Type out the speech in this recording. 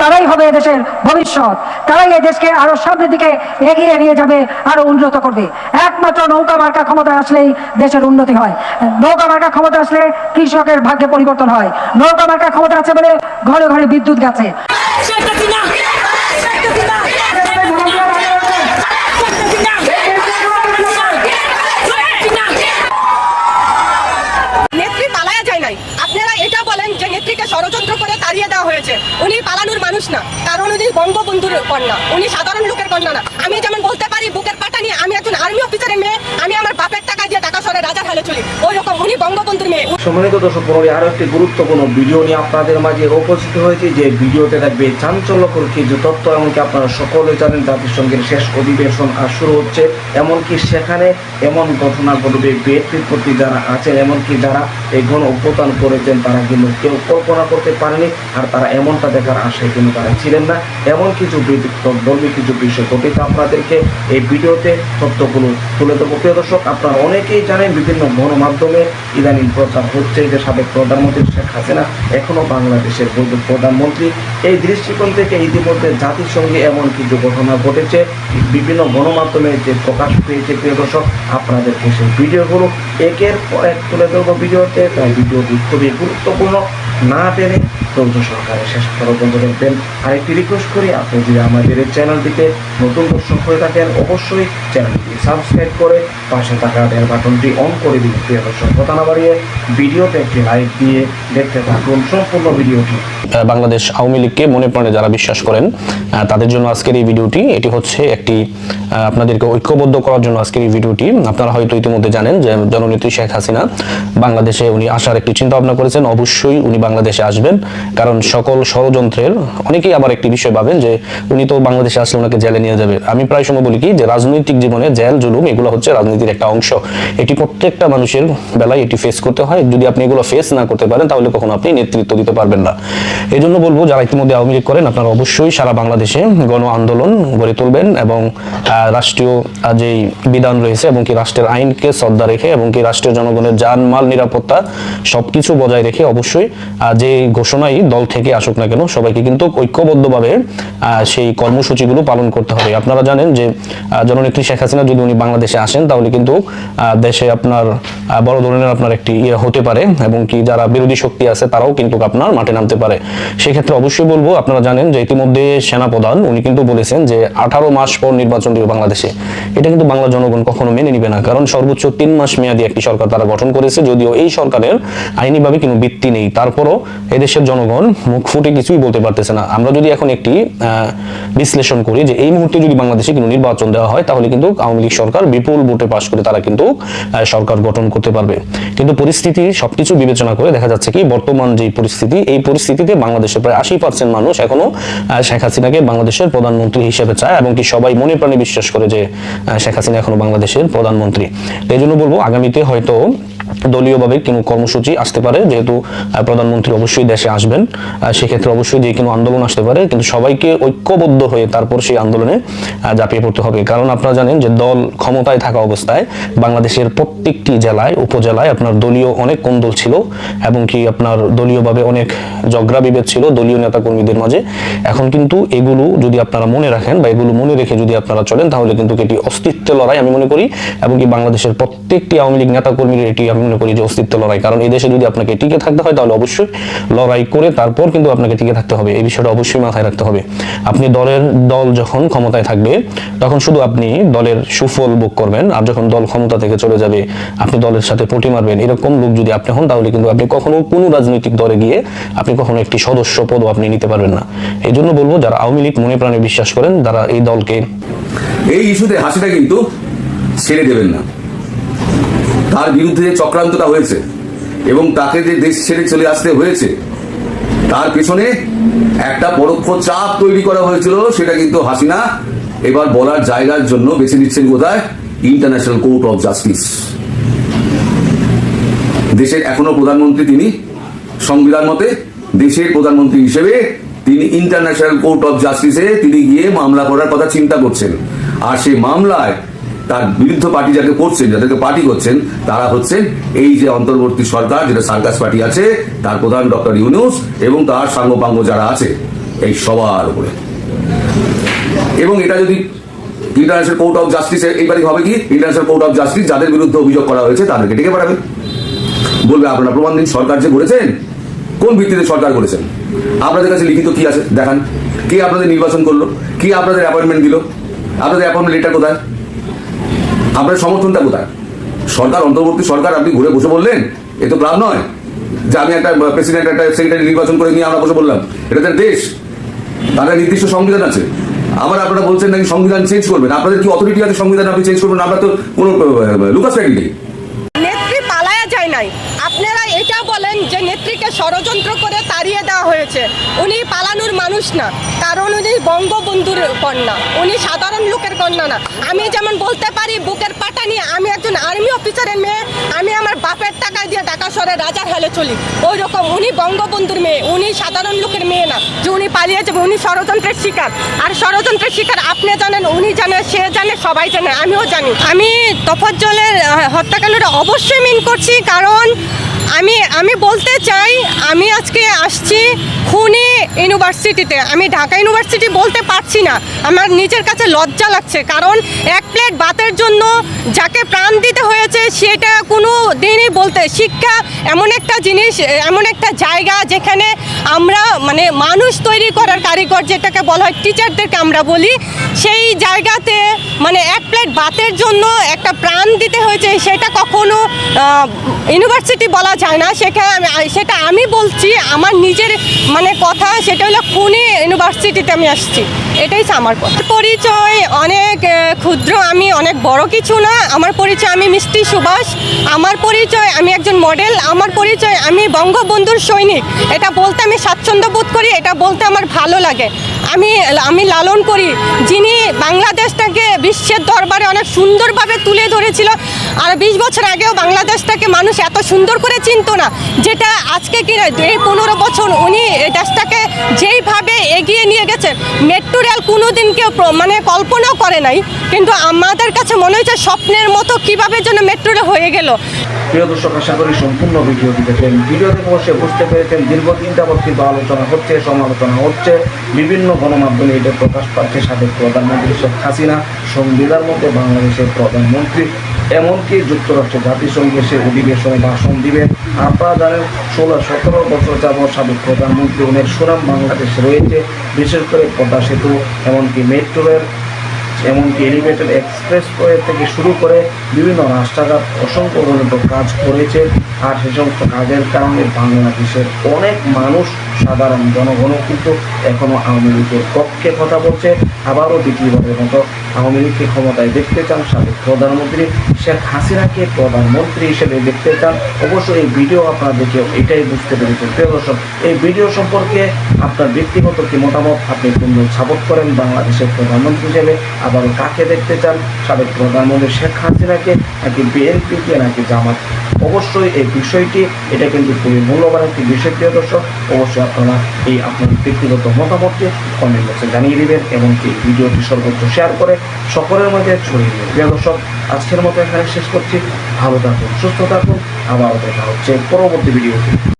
তারাই হবে এদেশের ভবিষ্যৎ। তারাই দেশকে আরও সামনের দিকে এগিয়ে নিয়ে যাবে, আরও উন্নত করবে। একমাত্র নৌকা মার্কা ক্ষমতা আসলেই দেশের উন্নতি হয়। নৌকা মার্কা ক্ষমতা আসলে কৃষকের ভাগ্যে পরিবর্তন হয়। নৌকা মার্কা ক্ষমতা আছে বলে ঘরে ঘরে বিদ্যুৎ গেছে। নেত্রী পালায়া যায় নাই। আপনারা এটা বলেন যে নেত্রীকে ষড়যন্ত্র করে তাড়িয়ে দেওয়া হয়েছে। উনি পালানোর মানুষ না। কারণ উনি বঙ্গবন্ধুর কন্যা। উনি সাধারণ লোকের কন্যা না। আমি যেমন বলতে পারি, বুকের পাটা নিয়ে আমি একজন আর্মি অফিসারের মেয়ে, আমি আমার বাপের টাকা দিয়ে রাজার হালে চলি। ওই রকম উনি বঙ্গবন্ধুর মেয়ে। সম্মানিত দর্শক মন্ডলী, আরও একটি গুরুত্বপূর্ণ ভিডিও নিয়ে আপনাদের মাঝে উপস্থিত হয়েছে। যে ভিডিওতে থাকবে চাঞ্চল্যকর কিছু তথ্য, এমনকি আপনারা সকলে জানেন জাতিসংঘের শেষ অধিবেশন আজ শুরু হচ্ছে। এমনকি সেখানে এমন ঘটনা ঘটবে, ব্যক্তির প্রতি যারা আছেন, এমনকি যারা এই গণ অভ্যুত্থান করেছেন, তারা কিন্তু কেউ কল্পনা করতে পারেনি। আর তারা এমনটা দেখার আশায় কিন্তু তারা ছিলেন না। এমন কিছু ধর্মী কিছু বিষয় ঘটিত আপনাদেরকে এই ভিডিওতে তথ্যগুলো তুলে দেবো প্রিয় দর্শক, আপনারা অনেকেই জানেন বিভিন্ন গণমাধ্যমে ইদানিং প্রচার হচ্ছে যে সাবেক প্রধানমন্ত্রী শেখ হাসিনা এখনও বাংলাদেশের প্রধানমন্ত্রী। এই দৃষ্টিকোণ থেকে ইতিমধ্যে জাতিসংঘে এমন কিছু ঘটনা ঘটেছে। বিভিন্ন গণমাধ্যমে যে প্রকাশ পেয়েছে, প্রিয় দর্শক আপনাদেরকে সেই ভিডিওগুলো একের পর এক তুলে ধরবো ভিডিওতে। তাই ভিডিওটি খুবই গুরুত্বপূর্ণ। না টেনে ধৈর্য সরকারে শেষ পর্যন্ত দেখবেন। আরেকটি রিকোয়েস্ট করি, আপনি যদি আমাদের এই চ্যানেলটিতে নতুন দর্শক হয়ে থাকেন, অবশ্যই চ্যানেলটি সাবস্ক্রাইব করে পাশে থাকা বেল বাটনটি অন করে দিন, প্রিয় দর্শক। কথা না বাড়িয়ে ভিডিওতে একটি লাইক দিয়ে দেখতে থাকুন সম্পূর্ণ ভিডিওটি। বাংলাদেশ আওয়ামী লীগকে মনে প্রাণে যারা বিশ্বাস করেন তাদের জন্য আজকের এই ভিডিওটি, এটি হচ্ছে একটি আপনাদেরকে ঐক্যবদ্ধ করার জন্য আজকের এই ভিডিওটি। আপনারা হয়তো ইতিমধ্যে জানেন যে জননেত্রী শেখ হাসিনা বাংলাদেশে উনি আসার একটি চিন্তা ভাবনা করেছেন। অবশ্যই উনি বাংলাদেশে আসবেন, কারণ সকল ষড়যন্ত্রের, অনেকেই আবার একটি বিষয় ভাবেন যে উনি তো বাংলাদেশে আসলে ওনাকে জেলে নিয়ে যাবে। আমি প্রায় সময় বলি কি, যে রাজনৈতিক জীবনে জেল, জুলুম, এগুলো হচ্ছে রাজনীতির একটা অংশ, এটি প্রত্যেকটা মানুষের বেলায় এটি ফেস করতে হয়। যদি আপনি এগুলো ফেস না করতে পারেন, তাহলে কখনো আপনি নেতৃত্ব দিতে পারবেন না। এই জন্য বলব, যারা ইতিমধ্যে আওয়ামী লীগ করেন, আপনারা অবশ্যই সারা বাংলাদেশে গণ আন্দোলন গড়ে তুলবেন এবং রাষ্ট্রীয় যেই বিধান রয়েছে এবং কি রাষ্ট্রের আইনকে শ্রদ্ধা রেখে এবং কি রাষ্ট্রের জনগণের জানমাল নিরাপত্তা সবকিছু বজায় রেখে অবশ্যই যে ঘোষণাই দল থেকে আসুক না কেন, সবাইকে কিন্তু ঐক্যবদ্ধভাবে সেই কর্মসূচিগুলো পালন করতে হবে। আপনারা জানেন যে জননেত্রী শেখ হাসিনা যদি উনি বাংলাদেশে আসেন, তাহলে কিন্তু দেশে আপনার বড় ধরনের আপনার একটি ইয়ে হতে পারে এবং কি যারা বিরোধী শক্তি আছে তারাও কিন্তু আপনার মাঠে নামতে পারে। সেক্ষেত্রে অবশ্যই বলব, আপনারা জানেন যে ইতিমধ্যে সেনাপ্রধান, উনি কিন্তু বলেছেন যে আঠারো মাস পর নির্বাচন দিবে বাংলাদেশে। এটা কিন্তু বাংলা জনগণ কখনো মেনে নিবে না, কারণ সর্বোচ্চ তিন মাস মেয়াদী একটি সরকার তারা গঠন করেছে, যদিও এই সরকারের আইনিভাবে কোনো ভিত্তি নেই। তারপরও এদেশের জনগণ মুখ ফুটে কিছুই বলতে পারতেছে না। আমরা যদি এখন একটি বিশ্লেষণ করি যে এই মুহূর্তে যদি বাংলাদেশে কোনো নির্বাচন দেওয়া হয়, তাহলে কিন্তু আওয়ামী লীগ সরকার বিপুল ভোটে পাশ করে তারা কিন্তু সরকার গঠন করতে পারবে। কিন্তু পরিস্থিতি সবকিছু বিবেচনা করে দেখা যাচ্ছে কি, বর্তমান যে পরিস্থিতি, এই পরিস্থিতিতে বাংলাদেশের প্রায় আশি পার্সেন্ট মানুষ এখনও শেখ হাসিনাকে বাংলাদেশের প্রধানমন্ত্রী হিসেবে চায় এবং কি সবাই মনে প্রাণে বিশ্বাস করে যে শেখ হাসিনা এখনও বাংলাদেশের প্রধানমন্ত্রী। এই জন্য বলব, আগামীতে হয়তো দলীয়ভাবে কোনো কর্মসূচি আসতে পারে, যেহেতু প্রধানমন্ত্রী অবশ্যই দেশে আসবেন। সেক্ষেত্রে অবশ্যই যে কোনো আন্দোলন আসতে পারে, কিন্তু সবাইকে ঐক্যবদ্ধ হয়ে তারপর সেই আন্দোলনে ঝাঁপিয়ে পড়তে হবে। কারণ আপনারা জানেন যে দল ক্ষমতায় থাকা অবস্থায় বাংলাদেশের প্রত্যেকটি জেলায়, উপজেলায় আপনার দলীয় অনেক কোন্দল ছিল এবং কি আপনার দলীয়ভাবে অনেক ঝগড়া বিভেদ ছিল দলীয় নেতাকর্মীদের মাঝে। এখন কিন্তু এগুলো যদি আপনারা মনে রাখেন বা এগুলো মনে রেখে যদি আপনারা চলেন, তাহলে কিন্তু এটি অস্তিত্ব লড়াই আমি মনে করি, এবং কি বাংলাদেশের প্রত্যেকটি আওয়ামী লীগ নেতাকর্মীর এটি আমি মনে করি যে অস্তিত্ব লড়াই। কারণ এই দেশে যদি আপনাকে টিকে থাকতে হয়, তাহলে অবশ্যই লড়াই করে তারপর কিন্তু আপনাকে টিকে থাকতে হবে। এই বিষয়টা অবশ্যই মাথায় রাখতে হবে। আপনি দলের দল যখন ক্ষমতায় থাকবে, তখন শুধু আপনি দলের সুফল ভোগ করবেন। আর যখন দল ক্ষমতা থেকে চলে যাবে, আপনি দলের সাথে পটি মারবেন। এরকম লোক যদি আপনি হন, তাহলে কিন্তু আপনি কখনো কোনো রাজনৈতিক দলে গিয়ে আপনি কখনো একটি সদস্য পদও আপনি নিতে পারবেন না। এই জন্য বলব, যারা আওয়ামী লীগ মনে প্রাণে বিশ্বাস করেন, তারা এই দলকে এই ইস্যুতে হাসিটা কিন্তু ছেড়ে দেবেন না। তার বিরুদ্ধে যে চক্রান্তটা হয়েছে এবং তাকে যে দেশ ছেড়ে চলে আসতে হয়েছে, তার পেছনে একটা পরোক্ষ চাপ তৈরি করা হয়েছিল, সেটা কিন্তু হাসিনা এবার বলার জায়গার জন্য বেছে নিচ্ছেন কোথায়? ইন্টারন্যাশনাল কোর্ট অফ জাস্টিস দেশের এখনও প্রধানমন্ত্রী তিনি, সংবিধান মতে দেশের প্রধানমন্ত্রী হিসেবে তিনি ইন্টারন্যাশনাল কোর্ট অফ জাস্টিসে তিনি গিয়ে মামলা করার কথা চিন্তা করছেন। আর সেই মামলায় তার বিরুদ্ধ পার্টি যাকে করছেন, যাদেরকে পার্টি করছেন, তারা হচ্ছেন এই যে অন্তর্বর্তী সরকার, যেটা সার্কাস পার্টি আছে, তার প্রধান ডক্টর ইউনুস এবং তার সাঙ্গপাঙ্গ যারা আছে, এই সবার উপরে। এবং এটা যদি ইন্টারন্যাশনাল কোর্ট অফ জাস্টিস এইবারই হবে কি? ইন্টারন্যাশনাল কোর্ট অফ জাস্টিস যাদের বিরুদ্ধে অভিযোগ করা হয়েছে, তাদেরকে ডেকে পাঠাবে। বলবে, আপনারা প্রমাণ দিন, সরকার যে করেছেন, কোন ভিত্তিতে সরকার করেছেন? আপনাদের কাছে লিখিত কি আছে? দেখান। কে আপনাদের নির্বাচন করল? কে আপনাদের অ্যাপয়েন্টমেন্ট দিল? আপনাদের অ্যাপয়েন্টমেন্ট লেটার কোথায়? আপনার সমর্থনটা কোথায়? সরকার, অন্তর্বর্তী সরকার, আপনি ঘুরে বসে বললেন, এ তো ক্লাব নয়। যে আমি একটা প্রেসিডেন্ট একটা সেক্রেটারি নির্বাচন করে নিয়ে আমরা বসে বললাম, এটা তো দেশ। তাদের নির্দিষ্ট সংবিধান আছে। আবার আপনারা বলছেন নাকি সংবিধান চেঞ্জ করবেন। আপনাদের কি অথরিটি আছে সংবিধান আপনি চেঞ্জ করবেন? আমরা তো কোনো লুকাস নেই নেত্রী পালায়া যায় নাই আপনারা এটা বলেন নেত্রীকে ষড়যন্ত্র করে তাড়িয়ে দেওয়া হয়েছে। উনি পালানোর মানুষ না, কারণ উনি বঙ্গবন্ধুর কন্যা, উনি সাধারণ লোকের কন্যা না। আমি যেমন বলতে পারি, বুকের পাটা নিয়ে আমি একজন আর্মি অফিসারের মেয়ে, আমি আমার বাপের টাকা দিয়ে ঢাকা শহরে রাজার হালে চলি। ওই রকম উনি বঙ্গবন্ধুর মেয়ে, উনি সাধারণ লোকের মেয়ে না, যে উনি পালিয়ে যাবে উনি ষড়যন্ত্রের শিকার। আর ষড়যন্ত্রের শিকার আপনি জানেন, উনি জানে, সে জানে, সবাই জানে, আমিও জানি। আমি তফজ্জলের হত্যাকাণ্ডটা অবশ্যই মিন করছি, কারণ আমি আমি বলতে চাই, আমি আজকে আসছি খুনি ইউনিভার্সিটিতে। আমি ঢাকা ইউনিভার্সিটি বলতে পারছি না। আমার নিজের কাছে লজ্জা লাগছে। কারণ এক প্লেট ভাতের জন্য যাকে প্রাণ দিতে হয়েছে, সেটা কোনো দিনই বলতে, শিক্ষা এমন একটা জিনিস, এমন একটা জায়গা যেখানে আমরা মানে মানুষ তৈরি করার কারিগর যেটাকে বলা হয় টিচারদেরকে আমরা বলি, সেই জায়গাতে মানে এক প্লেট ভাতের জন্য একটা প্রাণ দিতে হয়েছে, সেটা কখনো ইউনিভার্সিটি বলা যায় না সেখানে আমি সেটা আমি বলছি, আমার নিজের মানে কথা, সেটা হলো খুনি ইউনিভার্সিটিতে আমি আসছি। এটাই আমার পরিচয় অনেক ক্ষুদ্র আমি অনেক বড় কিছু না। আমার পরিচয় আমি মিষ্টি সুভাষ। আমার পরিচয় আমি একজন মডেল আমার পরিচয় আমি বঙ্গবন্ধুর সৈনিক। এটা বলতে আমি স্বাচ্ছন্দ্য বোধ করি এটা বলতে আমার ভালো লাগে। আমি আমি লালন করি। যিনি বাংলাদেশটাকে বিশ্বের দরবারে অনেক সুন্দরভাবে তুলে ধরেছিল আর বিশ বছর আগেও বাংলাদেশটাকে মানুষ এত সুন্দর করে চিনত না যেটা আজকে কি না, এই পনেরো বছর উনি দেশটাকে যেইভাবে এগিয়ে নিয়ে গেছেন মেট্রো রেল কোনোদিন কেউ প্র- মানে কল্পনাও করে নাই। কিন্তু আমাদের কাছে মনে হয়েছে স্বপ্নের মতো কীভাবে যেন মেট্রোটা হয়ে গেল। প্রিয় দর্শক, আশা করি সম্পূর্ণ ভিডিওটি দেখেন ভিডিও দেখে বসে বুঝতে পেরেছেন দীর্ঘদিন যাবৎ কিন্তু আলোচনা হচ্ছে, সমালোচনা হচ্ছে। বিভিন্ন গণমাধ্যমে এটা প্রকাশ পাচ্ছে সাবেক প্রধানমন্ত্রী শেখ হাসিনা, সংবিধান মধ্যে বাংলাদেশের প্রধানমন্ত্রী। এমনকি যুক্তরাষ্ট্র জাতিসংঘে সে অধিবেশনে ভাষণ দিবে। আপনারা জানেন, ষোলো সতেরো বছর যাবৎ সাবেক প্রধানমন্ত্রী অনেক সুনাম বাংলাদেশে রয়েছে, বিশেষ করে পদ্মা সেতু, এমনকি মেট্রো রেল এমনকি এলিভেটেড এক্সপ্রেসওয়ে থেকে শুরু করে বিভিন্ন রাস্তাঘাট অসংখ্য কাজ করেছে। আর সে সমস্ত কাজের কারণে বাংলাদেশের অনেক মানুষ সাধারণ জনগণ কিন্তু এখনও আওয়ামী লীগের পক্ষে কথা বলছে। আবারও দ্বিতীয়বারের মতো আওয়ামী লীগকে ক্ষমতায় দেখতে চান সাবেক প্রধানমন্ত্রী শেখ হাসিনাকে প্রধানমন্ত্রী হিসেবে দেখতে চান। অবশ্যই এই ভিডিও আপনারা দেখে এটাই বুঝতে পেরেছেন। প্রিয় দর্শক, এই ভিডিও সম্পর্কে আপনার ব্যক্তিগত কি মতামত? আপনি কোন সাপোর্ট করেন? বাংলাদেশের প্রধানমন্ত্রী হিসেবে আবারও কাকে দেখতে চান? সাবেক প্রধানমন্ত্রী শেখ হাসিনাকে নাকি বিএনপিকে নাকি জামাত অবশ্যই এই বিষয়টি, এটা কিন্তু খুবই মূল্যবান একটি বিষয়, প্রিয় দর্শক। অবশ্যই আপনারা এই আপনার ব্যক্তিগত মতামতকে কমেন্ট বক্সে জানিয়ে দিবেন এমনকি ভিডিওটি সর্বোচ্চ শেয়ার করে সকলের মধ্যে ছড়িয়ে দেবেন। প্রিয় দর্শক, আজকের মতো এখানে শেষ করছি। ভালো থাকুন, সুস্থ থাকুন। আবারও দেখা হচ্ছে পরবর্তী ভিডিওতে।